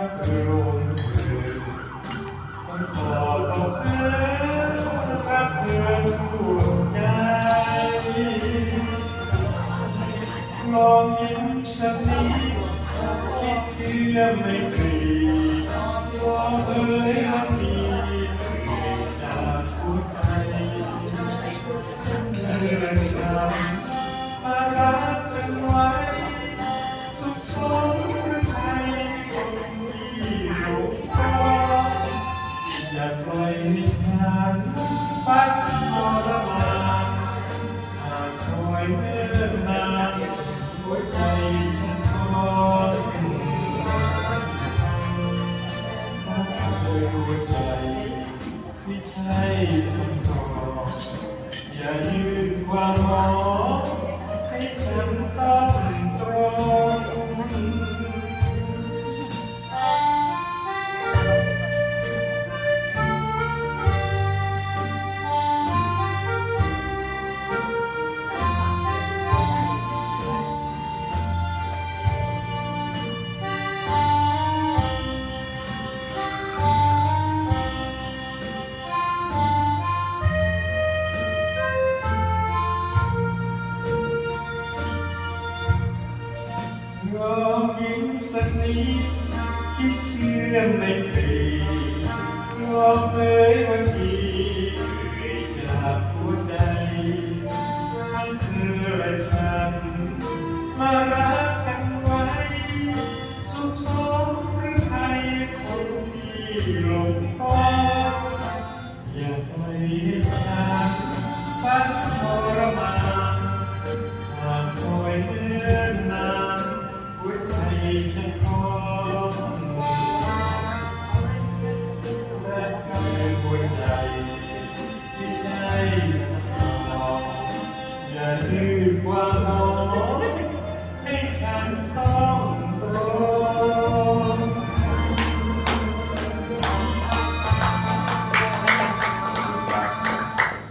ลงเอ่ยต้องขอบอกเธอรักเธอทั่วใจลองยิ้มสักนิดคิดเชื่อไม่ตรีลองเอ่ยวันนี้จากหัวใจ อย่าปล่อยให้ฉันฝันทรมานหากคอยเมื่อนานหัวใจฉันทอนถ้าเคยหัวใจไม่ใช่สมทองอย่ายืนความหมอง ยอมยิ้มสักนิดที่เชื่อไม่ตรีลองเลยวันทีเอ่ยจากหัวใจทั้งเธอและฉันมารัก เธอหัวใจ